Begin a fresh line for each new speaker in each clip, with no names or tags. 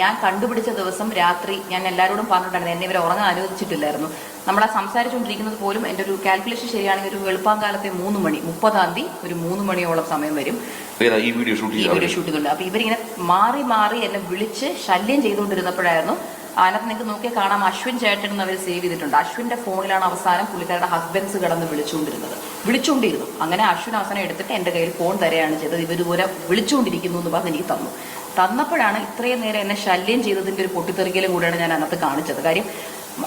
ഞാൻ കണ്ടുപിടിച്ച ദിവസം രാത്രി ഞാൻ എല്ലാവരോടും പറഞ്ഞിട്ടുണ്ടായിരുന്നു. എന്നെ ഇവരെ ഉറങ്ങാൻ അനുവദിച്ചിട്ടില്ലായിരുന്നു. നമ്മൾ ആ സംസാരിച്ചുകൊണ്ടിരിക്കുന്നത് പോലും എന്റെ ഒരു കാൽക്കുലേഷൻ ശരിയാണെങ്കിൽ ഒരു വെളുപ്പാങ്കാലത്തെ മൂന്ന് മണി മുപ്പതാം തീയതി ഒരു മൂന്ന് മണിയോളം സമയം വരും.
ഈ വീഡിയോ ഷൂട്ട്
ചെയ്യുന്നുണ്ട് വീഡിയോ ഷൂട്ട് ചെയ്തുകൊണ്ട്. അപ്പൊ ഇവരിങ്ങനെ മാറി മാറി എന്നെ വിളിച്ച് ശല്യം ചെയ്തുകൊണ്ടിരുന്നപ്പോഴായിരുന്നു അതിനകത്ത് നിങ്ങൾക്ക് നോക്കിയാൽ കാണാം അശ്വിൻ ചേട്ടൻ എന്ന് അവർ സേവ് ചെയ്തിട്ടുണ്ട്. അശ്വിന്റെ ഫോണിലാണ് അവസാനം പുള്ളിക്കാരുടെ ഹസ്ബൻഡ്സ് കടന്ന് വിളിച്ചുകൊണ്ടിരുന്നത്. വിളിച്ചുകൊണ്ടിരുന്നു. അങ്ങനെ അശ്വിൻ അവസാനം എടുത്തിട്ട് എന്റെ കയ്യിൽ ഫോൺ തരെയാണ് ചെയ്തത്. ഇവർ വിളിച്ചുകൊണ്ടിരിക്കുന്നു എന്ന് പറഞ്ഞ് എനിക്ക് തന്നു. തന്നപ്പോഴാണ് ഇത്രയും നേരം എന്നെ ശല്യം ചെയ്തതിന്റെ ഒരു പൊട്ടിത്തെറിക്കലും കൂടെയാണ് ഞാൻ അതിനകത്ത് കാണിച്ചത്. കാര്യം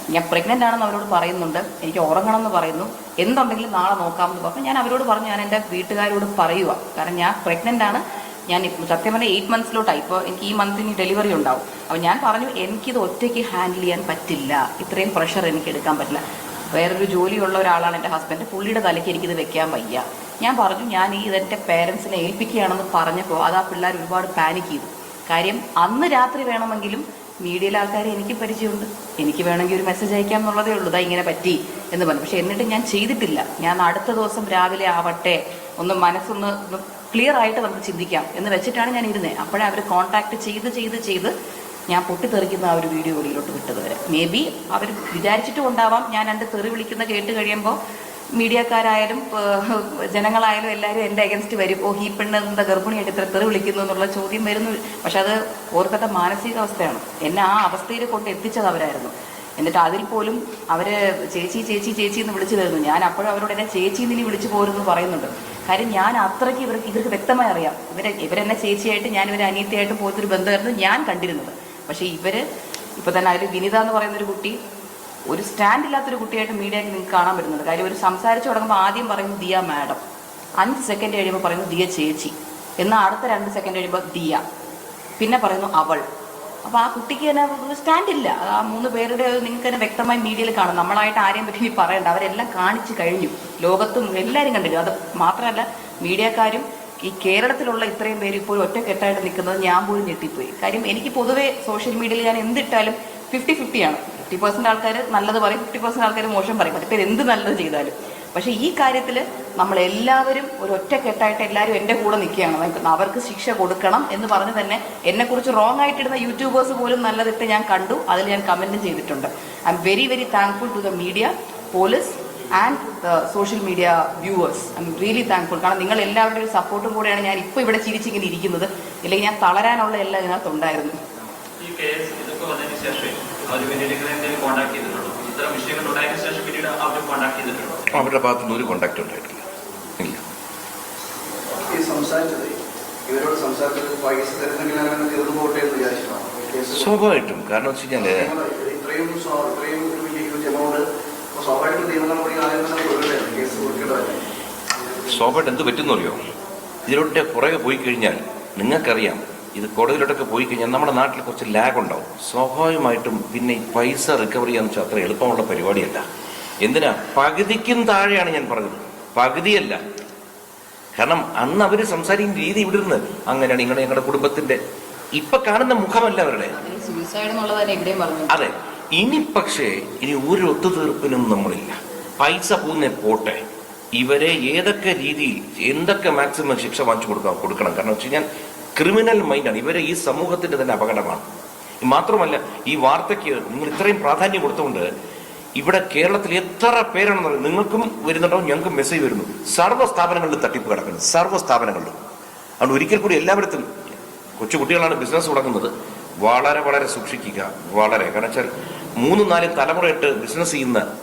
ഞാൻ പ്രഗ്നന്റ് ആണെന്ന് അവരോട് പറയുന്നുണ്ട്. എനിക്ക് ഉറങ്ങണം എന്ന് പറയുന്നു. എന്തുണ്ടെങ്കിലും നാളെ നോക്കാമെന്ന് പറഞ്ഞു. ഞാൻ അവരോട് പറഞ്ഞു ഞാൻ എന്റെ വീട്ടുകാരോട് പറയുക കാരണം ഞാൻ പ്രഗ്നന്റ് ആണ്. ഞാൻ സത്യം പറഞ്ഞാൽ എയ്റ്റ് മന്ത്സിലോട്ടായി ഇപ്പോൾ എനിക്ക് ഈ മന്തിന് ഡെലിവറി ഉണ്ടാവും. അപ്പോൾ ഞാൻ പറഞ്ഞു എനിക്കിത് ഒറ്റയ്ക്ക് ഹാൻഡിൽ ചെയ്യാൻ പറ്റില്ല. ഇത്രയും പ്രഷർ എനിക്ക് എടുക്കാൻ പറ്റില്ല. വേറൊരു ജോലിയുള്ള ഒരാളാണ് എന്റെ ഹസ്ബൻഡ് പുള്ളിയുടെ തലയ്ക്ക് എനിക്കിത് വെക്കാൻ വയ്യ. ഞാൻ പറഞ്ഞു ഞാൻ ഈ ഇതെന്റെ പേരൻസിനെ ഏൽപ്പിക്കുകയാണെന്ന് പറഞ്ഞപ്പോൾ അത് ആ പിള്ളേർ ഒരുപാട് പാനിക് ചെയ്തു. കാര്യം അന്ന് രാത്രി വേണമെങ്കിലും മീഡിയയിലെ ആൾക്കാരെ എനിക്ക് പരിചയമുണ്ട്. എനിക്ക് വേണമെങ്കിൽ ഒരു മെസ്സേജ് അയക്കാം എന്നുള്ളതേ ഉള്ളൂ. ഇതാ ഇങ്ങനെ പറ്റി എന്ന് പറഞ്ഞു. പക്ഷെ എന്നിട്ട് ഞാൻ ചെയ്തിട്ടില്ല. ഞാൻ അടുത്ത ദിവസം രാവിലെ ആവട്ടെ. ഒന്ന് മനസ്സൊന്ന് ക്ലിയർ ആയിട്ട് നമുക്ക് ചിന്തിക്കാം എന്ന് വെച്ചിട്ടാണ് ഞാൻ ഇരുന്നത് അപ്പോഴേ അവർ കോൺടാക്ട് ചെയ്ത് ചെയ്ത് ചെയ്ത് ഞാൻ പൊട്ടിത്തെറിക്കുന്ന ആ ഒരു വീഡിയോ വെളിയിലോട്ട് വിട്ടത് വരെ. മേ ബി അവർ വിചാരിച്ചിട്ടും ഉണ്ടാവാം. ഞാൻ എന്റെ തെറി വിളിക്കുന്ന കേട്ട് കഴിയുമ്പോൾ മീഡിയക്കാരായാലും ജനങ്ങളായാലും എല്ലാവരും എന്റെ അഗൻസ്റ്റ് വരും. ഓ ഈ പെണ്ണ് എന്താ ഗർഭിണിയായിട്ട് ഇത്ര തെറി വിളിക്കുന്നു എന്നുള്ള ചോദ്യം വരുന്നു. പക്ഷെ അത് ഓർക്കത്തെ മാനസികാവസ്ഥയാണ്. എന്നെ ആ അവസ്ഥയിൽ കൊണ്ട് എത്തിച്ചത് അവരായിരുന്നു. എന്നിട്ട് അതിൽ പോലും അവർ ചേച്ചി ചേച്ചി ചേച്ചി എന്ന് വിളിച്ചു തരുന്നു. ഞാൻ അപ്പോഴും അവരോട് എന്നെ ചേച്ചി എന്ന് വിളിച്ചു പോരുന്നു പറയുന്നുണ്ട്. കാര്യം ഞാൻ അത്രയ്ക്ക് ഇവർക്ക് ഇവർക്ക് വ്യക്തമായി അറിയാം. ഇവരെ ഇവരെന്നെ ചേച്ചിയായിട്ട് ഞാൻ ഇവരെ അനിയത്തിയായിട്ട് പോലത്തൊരു ബന്ധമായിരുന്നു ഞാൻ കണ്ടിരുന്നത്. പക്ഷേ ഇവർ ഇപ്പൊ തന്നെ അതിൽ വിനിത എന്ന് പറയുന്ന ഒരു കുട്ടി ഒരു സ്റ്റാൻഡ് ഇല്ലാത്തൊരു കുട്ടിയായിട്ട് മീഡിയയ്ക്ക് നിങ്ങൾക്ക് കാണാൻ പറ്റുന്നത് കാര്യം ഒരു സംസാരിച്ച് തുടങ്ങുമ്പോൾ ആദ്യം പറയുന്നു ദിയ മാഡം. അഞ്ച് സെക്കൻഡ് കഴിയുമ്പോൾ പറയുന്നു ദിയ ചേച്ചി. എന്നാൽ അടുത്ത രണ്ട് സെക്കൻഡ് കഴിയുമ്പോൾ ദിയ. പിന്നെ പറയുന്നു അവൾ. അപ്പോൾ ആ കുട്ടിക്ക് തന്നെ സ്റ്റാൻഡ് ഇല്ല. ആ മൂന്ന് പേരുടെ നിങ്ങൾക്ക് തന്നെ വ്യക്തമായി മീഡിയയിൽ കാണും. നമ്മളായിട്ട് ആരെയും പറ്റി പറയണ്ട. അവരെല്ലാം കാണിച്ചു കഴിഞ്ഞു. ലോകത്തും എല്ലാവരും കണ്ടിരുന്നു. അത് മാത്രമല്ല മീഡിയക്കാരും ഈ കേരളത്തിലുള്ള ഇത്രയും പേര് ഇപ്പോൾ ഒറ്റക്കെട്ടായിട്ട് നിൽക്കുന്നത് ഞാൻ പോലും ഞെട്ടിപ്പോയി. കാര്യം എനിക്ക് പൊതുവേ സോഷ്യൽ മീഡിയയിൽ ഞാൻ എന്തിട്ടാലും ഫിഫ്റ്റി ഫിഫ്റ്റിയാണ് ഫിഫ്റ്റി പെർസെന്റ് ആൾക്കാർ നല്ലത് പറയും ഫിഫ്റ്റി പെർസെന്റ് ആൾക്കാർ മോശം പറയും. അതിപ്പോൾ എന്ത് നല്ലത് ചെയ്താലും. പക്ഷേ ഈ കാര്യത്തിൽ നമ്മളെല്ലാവരും ഒരു ഒറ്റക്കെട്ടായിട്ട് എല്ലാവരും എന്റെ കൂടെ നിൽക്കുകയാണ്. അവർക്ക് ശിക്ഷ കൊടുക്കണം എന്ന് പറഞ്ഞ് തന്നെ എന്നെക്കുറിച്ച് റോങ് ആയിട്ടിടുന്ന യൂട്യൂബേഴ്സ് പോലും നല്ലതിട്ട് ഞാൻ കണ്ടു. അതിൽ ഞാൻ കമന്റ് ചെയ്തിട്ടുണ്ട്. I'm very very thankful to the media police and the social media viewers I'm really thankful കാരണം നിങ്ങൾ എല്ലാവരുടെ ഒരു സപ്പോർട്ടും കൂടെയാണ് ഞാൻ ഇപ്പോൾ ഇവിടെ ചിരിച്ചിങ്ങനെ ഇരിക്കുന്നത്. ഇല്ലെങ്കിൽ ഞാൻ തളരാനുള്ള എല്ലാം ഇതിനകത്തുണ്ടായിരുന്നു
അവരുടെ ഭാഗത്തുനിന്ന് ഒരു കോണ്ടാക്ട്
ശേഷം സംസാരിച്ചത്. ഇവരോട് സംസാരിച്ചത് പൈസ തരുന്നെങ്കിൽ അങ്ങനെ തീർന്നു പോകട്ടെ എന്ന് വിചാരിച്ചിട്ടാണ്
സ്വാഭാവികമായിട്ടും. കാരണം വെച്ച് കഴിഞ്ഞാൽ
ഇത്രയും ഇത്രയും ഒരു വലിയ ഹ്യൂജ് എമൗണ്ട് സ്വാഭാവികമായിട്ടും നിയമ നടപടി ആദ്യം തന്നെ കൊടുക്കേണ്ടത് കേസ് കൊടുക്കേണ്ടതല്ലേ
സ്വാഭാവികം എന്ത് പറ്റുന്നറിയോ? അറിയോ ഇതിലോട്ട് പുറകെ പോയി കഴിഞ്ഞാൽ നിങ്ങൾക്കറിയാം ഇത് കോടതിയിലോട്ടൊക്കെ പോയി കഴിഞ്ഞാൽ നമ്മുടെ നാട്ടിൽ കുറച്ച് ലാഗ് ഉണ്ടാവും. സ്വാഭാവികമായിട്ടും പിന്നെ ഈ പൈസ റിക്കവറി ചെയ്യാന്ന് വെച്ചാൽ അത്ര എളുപ്പമുള്ള പരിപാടിയല്ല. എന്തിനാ? പകുതിക്കും താഴെയാണ് ഞാൻ പറഞ്ഞത്. പകുതിയല്ല. കാരണം അന്ന് അവർ സംസാരിക്കുന്ന രീതി ഇവിടെ ഇരുന്ന് അങ്ങനെയാണ് ഇങ്ങനെ ഞങ്ങളുടെ കുടുംബത്തിന്റെ. ഇപ്പൊ കാണുന്ന മുഖമല്ല അവരുടെ. അതെ ഇനി പക്ഷേ ഇനി ഒരു ഒത്തുതീർപ്പിനും നമ്മളില്ല. പൈസ പൂന്നെ പോട്ടെ. ഇവരെ ഏതൊക്കെ രീതിയിൽ എന്തൊക്കെ മാക്സിമം ശിക്ഷ വാങ്ങിച്ചു കൊടുക്കാൻ കൊടുക്കണം. കാരണം വെച്ച് കഴിഞ്ഞാൽ ക്രിമിനൽ മൈൻഡാണ് ഇവരെ ഈ സമൂഹത്തിന്റെ തന്നെ അപകടമാണ്. മാത്രമല്ല ഈ വാർത്തയ്ക്ക് നിങ്ങൾ ഇത്രയും പ്രാധാന്യം കൊടുത്തുകൊണ്ട് ഇവിടെ കേരളത്തിൽ എത്ര പേരാണെന്ന് പറയുന്നത് നിങ്ങൾക്കും വരുന്നുണ്ടാവും ഞങ്ങൾക്കും മെസ്സേജ് വരുന്നു. സർവ സ്ഥാപനങ്ങളിലും തട്ടിപ്പ് കിടക്കുന്നു. സർവ സ്ഥാപനങ്ങളിലും. അതുകൊണ്ട് ഒരിക്കൽ കൂടി എല്ലാവരും കൊച്ചു കുട്ടികളാണ് ബിസിനസ് തുടങ്ങുന്നത്. വളരെ വളരെ സൂക്ഷിക്കുക. വളരെ. കാരണം വെച്ചാൽ മൂന്നും നാലും തലമുറയിട്ട് ബിസിനസ് ചെയ്യുന്ന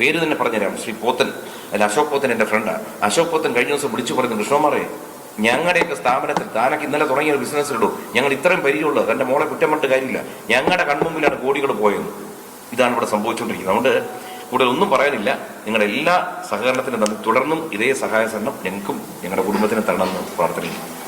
പേര് തന്നെ പറഞ്ഞുതരാം. ശ്രീ പോത്തൻ. അല്ല അശോക് പോത്തൻ എന്റെ ഫ്രണ്ടാണ് അശോക് പോത്തൻ കഴിഞ്ഞ ദിവസം വിളിച്ചു പറഞ്ഞു കൃഷ്ണമാറേ ഞങ്ങളുടെയൊക്കെ സ്ഥാപനത്തിൽ താനൊക്കെ ഇന്നലെ തുടങ്ങിയ ബിസിനസ് ഇടൂ. ഞങ്ങൾ ഇത്രയും പരിചയമുള്ളത്. തന്റെ മോളെ കുറ്റം പറഞ്ഞിട്ട് കാര്യമില്ല. ഞങ്ങളുടെ കൺമുമ്പിലാണ് കോടികൾ പോയത്. ഇതാണ് ഇവിടെ സംഭവിച്ചുകൊണ്ടിരിക്കുന്നത്. അതുകൊണ്ട് കൂടുതൽ ഒന്നും പറയാനില്ല. നിങ്ങളുടെ എല്ലാ സഹകരണത്തിനും നമുക്ക് തുടർന്നും ഇതേ സഹായ സഹകരണം ഞങ്ങൾക്കും ഞങ്ങളുടെ കുടുംബത്തിനും തരണമെന്ന് പ്രാർത്ഥിക്കുന്നു.